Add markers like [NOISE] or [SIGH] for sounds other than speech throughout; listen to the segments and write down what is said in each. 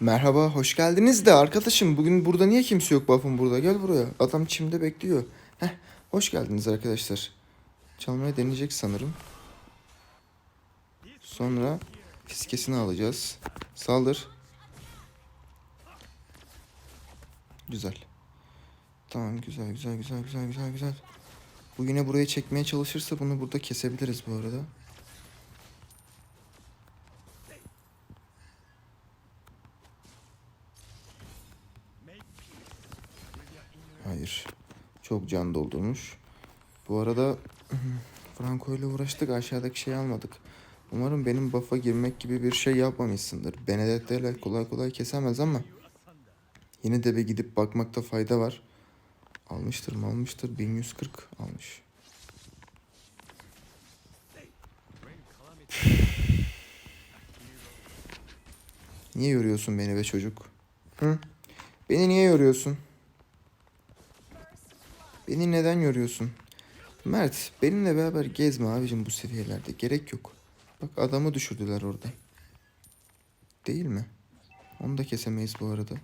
Merhaba, hoş geldiniz de arkadaşım. Bugün burada niye kimse yok buff'ın burada? Gel buraya. Adam çimde bekliyor. Heh, hoş geldiniz arkadaşlar. Çalmaya deneyecek sanırım. Sonra fiskesini alacağız. Saldır. Güzel. Tamam, güzel, güzel, güzel, güzel, güzel, güzel. Bu yine buraya çekmeye çalışırsa bunu burada kesebiliriz bu arada. Hayır. Çok can doldurmuş. Bu arada [CLEARS THROAT] Franco ile uğraştık aşağıdaki şeyi almadık. Umarım benim buff'a girmek gibi bir şey yapmamışsındır. Benedetta ile kolay kolay kesemez ama yine de bir gidip bakmakta fayda var. Almıştır mı almıştır 1140 almış. Niye yoruyorsun beni be çocuk? Hı? Beni niye yoruyorsun? Beni neden yoruyorsun? Mert, benimle beraber gezme abicim bu seviyelerde. Gerek yok. Bak adamı düşürdüler orada. Değil mi? Onu da kesemeyiz bu arada.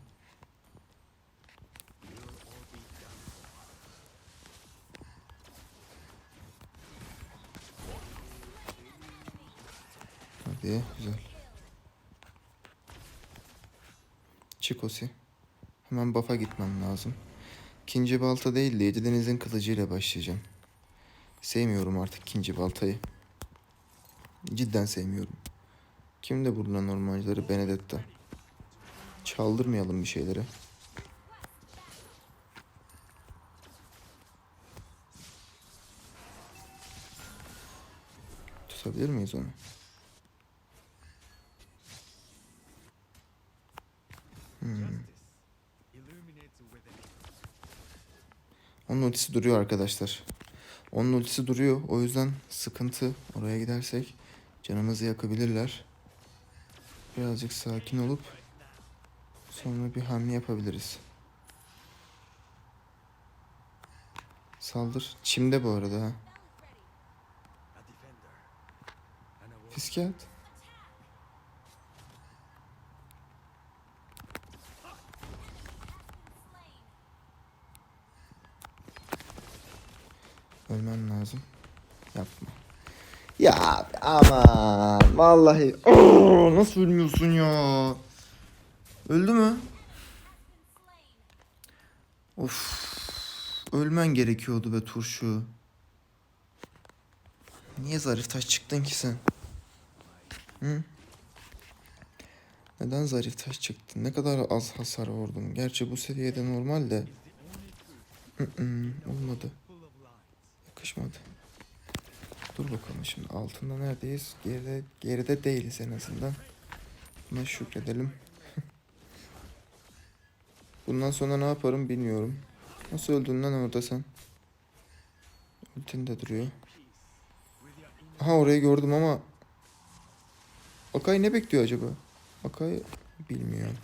Hadi güzel. Çık Osi. Hemen buff'a gitmem lazım. İkinci balta değil de Deniz'in kılıcıyla başlayacağım. Sevmiyorum artık ikinci baltayı. Cidden sevmiyorum. Kim de buradan ormancıları Benedetta. Çaldırmayalım bir şeyleri. Tutabilir miyiz onu? Onun ultisi duruyor arkadaşlar. Onun ultisi duruyor. O yüzden sıkıntı. Oraya gidersek canımızı yakabilirler. Birazcık sakin olup sonra bir hamle yapabiliriz. Saldır. Çimde bu arada ha. Fiske at. Ölmen lazım. Yapma. Ya aman vallahi Oo, nasıl ölmüyorsun ya? Öldü mü? Of. Ölmen gerekiyordu be turşu. Niye zarif taş çıktın ki sen? Hı? Neden zarif taş çıktın? Ne kadar az hasar vurdun. Gerçi bu seviyede normal de. Hı hı, olmadı. Yakışmadı. Dur bakalım şimdi altında neredeyiz? Geride, geride değiliz en azından. Buna şükredelim. [LAUGHS] Bundan sonra ne yaparım bilmiyorum. Nasıl öldün lan orada sen? Ultin duruyor. Aha orayı gördüm ama Akay ne bekliyor acaba? Akay bilmiyorum.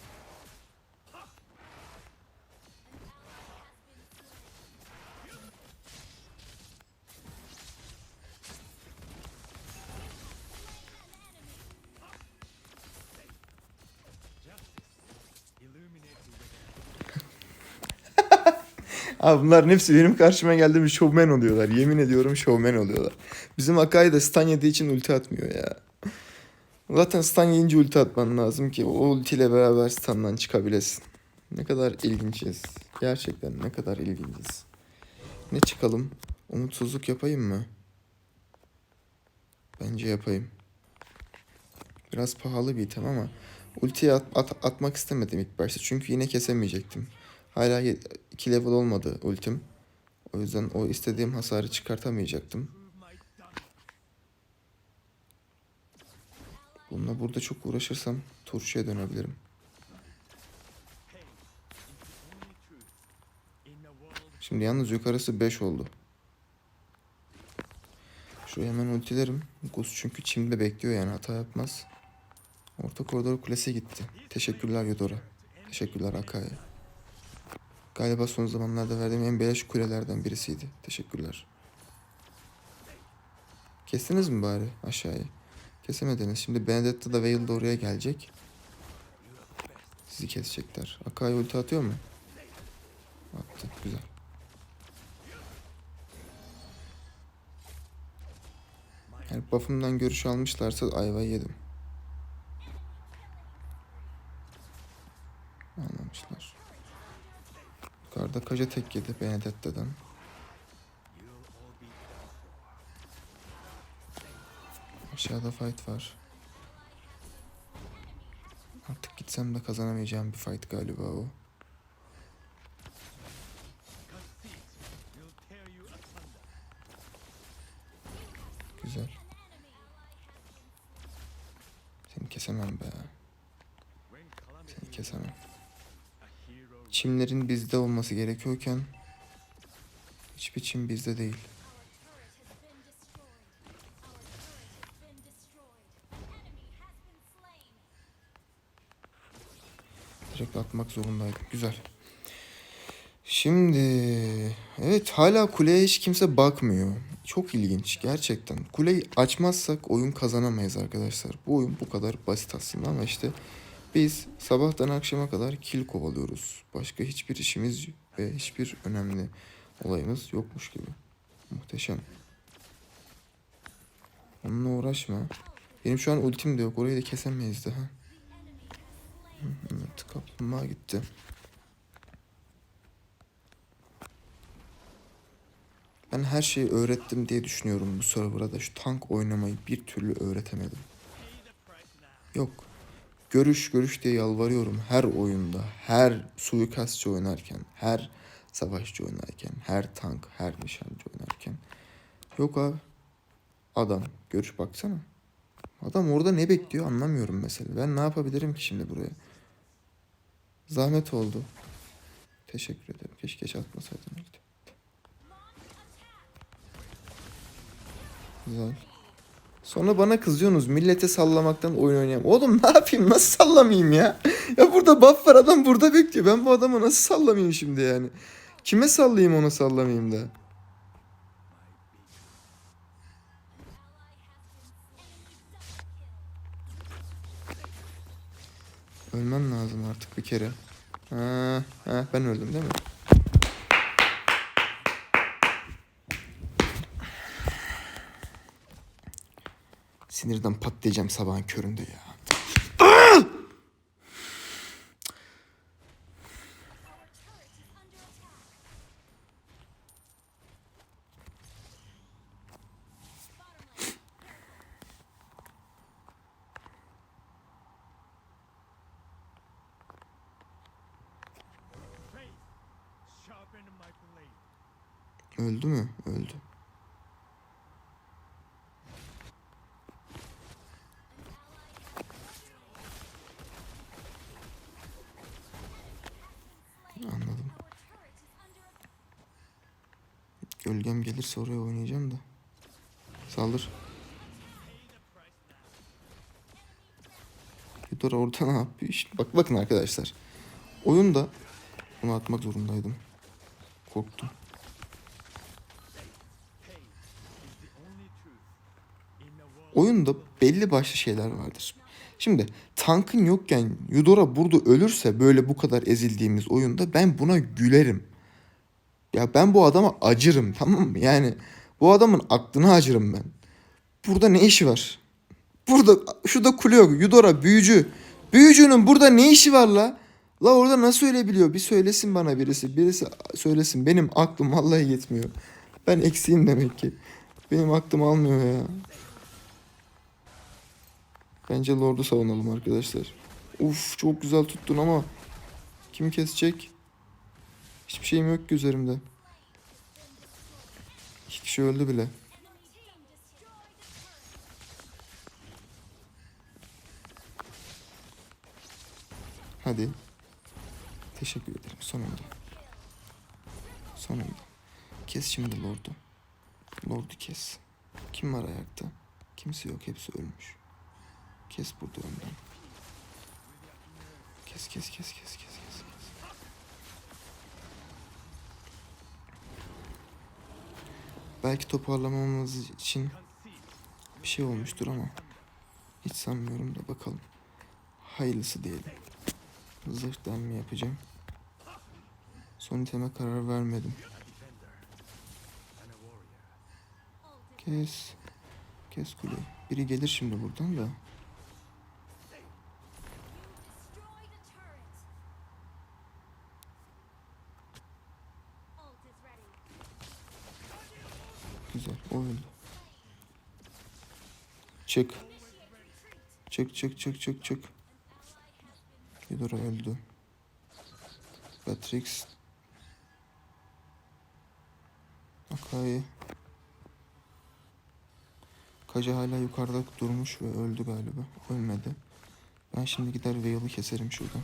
Abi bunların hepsi benim karşıma geldi bir şovmen oluyorlar. Yemin ediyorum şovmen oluyorlar. Bizim Akai da stun yediği için ulti atmıyor ya. Zaten stun yiyince ulti atman lazım ki o ultiyle beraber stun'dan çıkabilesin. Ne kadar ilginçiz. Gerçekten ne kadar ilginçiz. Ne çıkalım? Umutsuzluk yapayım mı? Bence yapayım. Biraz pahalı bir item ama ultiye at, at- atmak istemedim ilk başta. Çünkü yine kesemeyecektim. Hala 2 level olmadı ultim. O yüzden o istediğim hasarı çıkartamayacaktım. Bununla burada çok uğraşırsam turşuya dönebilirim. Şimdi yalnız yukarısı 5 oldu. Şuraya hemen ultilerim. Gus çünkü çimde bekliyor yani hata yapmaz. Orta koridor kulesi gitti. Teşekkürler Yodora. Teşekkürler Akaya. Galiba son zamanlarda verdiğim en beleş kulelerden birisiydi. Teşekkürler. Kestiniz mi bari aşağıya? Kesemediniz. Şimdi Benedetta da Veil de oraya gelecek. Sizi kesecekler. Akai ulti atıyor mu? Attı. Güzel. Yani buff'ımdan görüş almışlarsa ayvayı yedim. Yukarıda Kaja tek yedi Benedetta'dan. Aşağıda fight var. Artık gitsem de kazanamayacağım bir fight galiba o. Güzel. Seni kesemem be. Seni kesemem. Çimlerin bizde olması gerekiyorken hiçbir çim bizde değil. Direkt atmak zorundaydım. Güzel. Şimdi evet hala kuleye hiç kimse bakmıyor. Çok ilginç gerçekten. Kuleyi açmazsak oyun kazanamayız arkadaşlar. Bu oyun bu kadar basit aslında ama işte biz sabahtan akşama kadar kill kovalıyoruz. Başka hiçbir işimiz ve hiçbir önemli olayımız yokmuş gibi. Muhteşem. Onunla uğraşma. Benim şu an ultim de yok. Orayı da kesemeyiz daha. Evet, kaplumbağa gitti. Ben her şeyi öğrettim diye düşünüyorum bu server'a da şu tank oynamayı bir türlü öğretemedim. Yok. Görüş görüş diye yalvarıyorum her oyunda, her suikastçı oynarken, her savaşçı oynarken, her tank, her nişancı oynarken. Yok abi. Adam görüş baksana. Adam orada ne bekliyor anlamıyorum mesela. Ben ne yapabilirim ki şimdi buraya? Zahmet oldu. Teşekkür ederim. Keşke geç atmasaydım. Güzel. Sonra bana kızıyorsunuz millete sallamaktan oyun oynayamam. Oğlum ne yapayım nasıl sallamayayım ya? Ya burada buff var adam burada bekliyor. Ben bu adamı nasıl sallamayayım şimdi yani? Kime sallayayım onu sallamayayım da? Ölmem lazım artık bir kere. Ha, ha, ben öldüm değil mi? Sinirden patlayacağım sabahın köründe ya. Öldü mü? Öldü. Anladım. Gölgem gelirse oraya oynayacağım da. Saldır. Yudora orada ne yapıyor? İşte bak bakın arkadaşlar. Oyunda bunu atmak zorundaydım. Korktum. Oyunda belli başlı şeyler vardır. Şimdi tankın yokken Yudora burada ölürse böyle bu kadar ezildiğimiz oyunda ben buna gülerim. Ya ben bu adama acırım tamam mı? Yani bu adamın aklına acırım ben. Burada ne işi var? Burada şurada kule yok. Yudora büyücü. Büyücünün burada ne işi var la? La orada nasıl ölebiliyor? Bir söylesin bana birisi. Birisi söylesin. Benim aklım vallahi yetmiyor. Ben eksiğim demek ki. Benim aklım almıyor ya. Bence Lord'u savunalım arkadaşlar. Uf çok güzel tuttun ama kim kesecek? Hiçbir şeyim yok ki üzerimde. İki kişi öldü bile. Hadi. Teşekkür ederim. Sonunda. Sonunda. Kes şimdi Lord'u. Lord'u kes. Kim var ayakta? Kimse yok. Hepsi ölmüş. Kes burada önden. Kes kes kes kes kes Belki toparlamamız için bir şey olmuştur ama hiç sanmıyorum da bakalım. Hayırlısı diyelim. Zırh delme yapacağım. Son iteme karar vermedim. Kes. Kes kuleyi. Biri gelir şimdi buradan da. Güzel. O öldü. Çık. Çık çık çık çık çık. Yudora öldü. Patrix. Akai. Kaja hala yukarıda durmuş ve öldü galiba. Ölmedi. Ben şimdi gider Veil'ı keserim şuradan.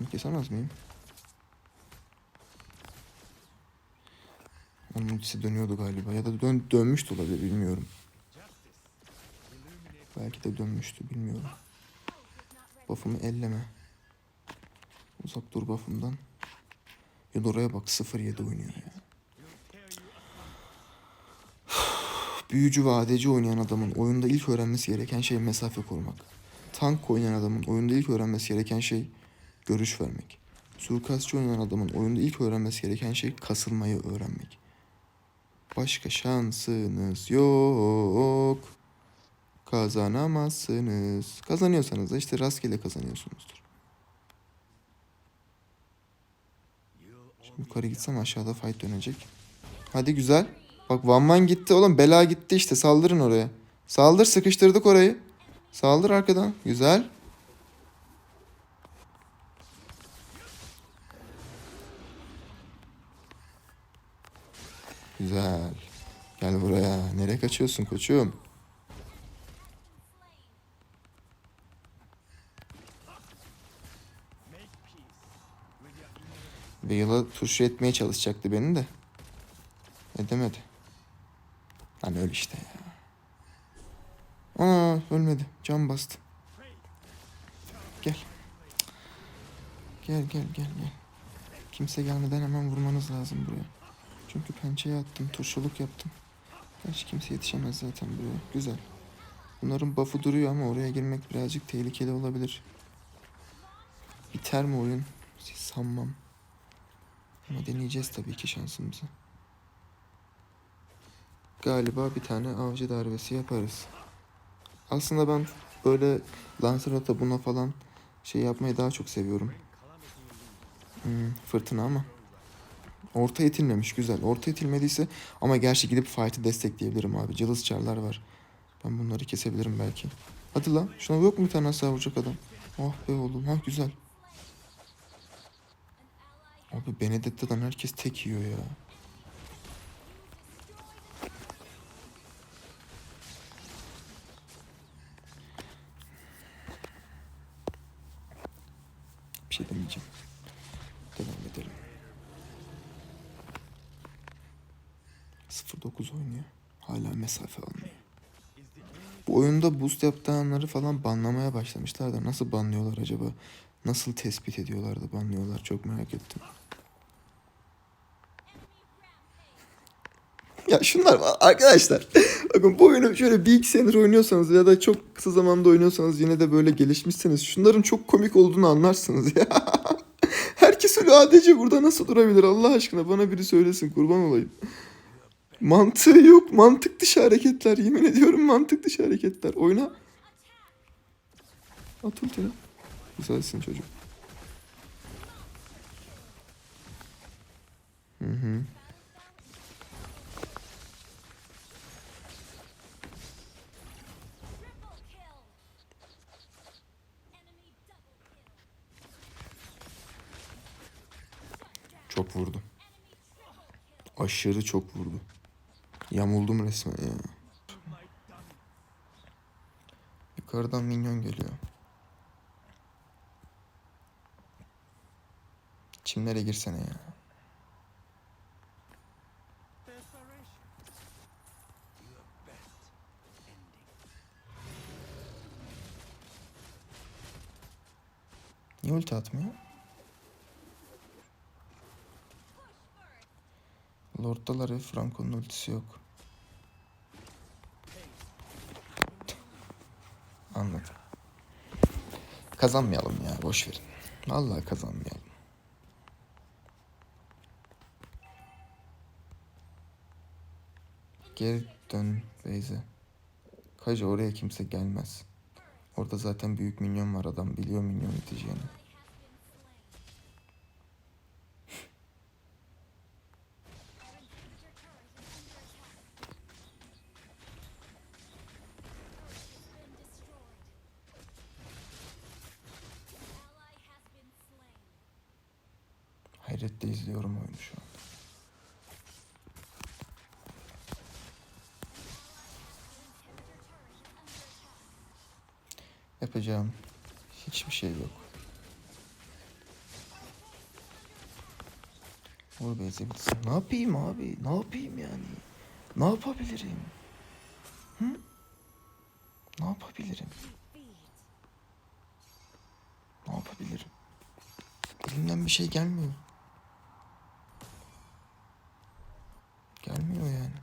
Bunu kesemez miyim? Onun ultisi dönüyordu galiba. Ya da dön dönmüş de olabilir bilmiyorum. Belki de dönmüştü bilmiyorum. Buff'ımı elleme. Uzak dur buff'ımdan. Yudora'ya bak 0-7 oynuyor ya. Büyücü ve ADC oynayan adamın oyunda ilk öğrenmesi gereken şey mesafe korumak. Tank oynayan adamın oyunda ilk öğrenmesi gereken şey görüş vermek. Suikastçı oynayan adamın oyunda ilk öğrenmesi gereken şey kasılmayı öğrenmek. Başka şansınız yok. Kazanamazsınız. Kazanıyorsanız da işte rastgele kazanıyorsunuzdur. Şimdi yukarı gitsem aşağıda fight dönecek. Hadi güzel. Bak Van Man gitti oğlum. Bela gitti işte. Saldırın oraya. Saldır sıkıştırdık orayı. Saldır arkadan. Güzel. Güzel. Gel buraya. Nereye kaçıyorsun koçum? İnner Veil'a turşu etmeye çalışacaktı beni de. Edemedi. Lan öl işte ya. Aa ölmedi. Can bastı. Gel. Gel gel gel gel. Kimse gelmeden hemen vurmanız lazım buraya. Çünkü pençeye attım. Turşuluk yaptım. Gerçi kimse yetişemez zaten buraya. Güzel. Bunların buff'ı duruyor ama oraya girmek birazcık tehlikeli olabilir. Biter mi oyun? Sanmam. Ama deneyeceğiz tabii ki şansımızı. Galiba bir tane avcı darbesi yaparız. Aslında ben böyle Lancelot'a buna falan şey yapmayı daha çok seviyorum. Hmm, fırtına ama. Orta itilmemiş güzel. Orta itilmediyse ama gerçi gidip fight'ı destekleyebilirim abi. Cılız çarlar var. Ben bunları kesebilirim belki. Hadi lan. Şuna yok mu bir tane hasar vuracak adam? Oh be oğlum. Ha güzel. Abi Benedetta'dan herkes tek yiyor ya. Bir şey demeyeceğim. Devam edelim. 09 oynuyor. Hala mesafe almıyor. Bu oyunda boost yaptığı anları falan banlamaya başlamışlar da nasıl banlıyorlar acaba? Nasıl tespit ediyorlar da banlıyorlar çok merak ettim. Ya şunlar arkadaşlar. [LAUGHS] Bakın bu oyunu şöyle bir iki senedir oynuyorsanız ya da çok kısa zamanda oynuyorsanız yine de böyle gelişmişseniz şunların çok komik olduğunu anlarsınız ya. [LAUGHS] Herkes öyle ADC burada nasıl durabilir Allah aşkına bana biri söylesin kurban olayım. Mantığı yok mantık dışı hareketler yemin ediyorum mantık dışı hareketler. Oyna. At ultini. Güzelsin çocuk. Hı hı. Çok vurdu. Aşırı çok vurdu. Yamuldum resmen ya. Yukarıdan minyon geliyor. Çimlere girsene ya. Niye ulti atmıyor? Lord'dalar ve Franco'nun ultisi yok. Anladım. Kazanmayalım ya boş verin. Vallahi kazanmayalım. Geri dön Beyze. Kaca oraya kimse gelmez. Orada zaten büyük minyon var adam biliyor minyon iteceğini. Hayretle izliyorum oyunu şu an. Yapacağım hiçbir şey yok. Vur bitsin. Ne yapayım abi? Ne yapayım yani? Ne yapabilirim? Hı? Ne yapabilirim? Ne yapabilirim? Elimden bir şey gelmiyor. Gelmiyor yani.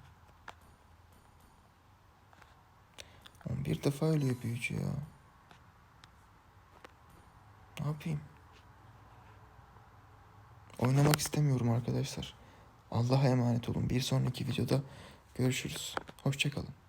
11 defa ölüyor büyücü ya. Ne yapayım? Oynamak istemiyorum arkadaşlar. Allah'a emanet olun. Bir sonraki videoda görüşürüz. Hoşçakalın.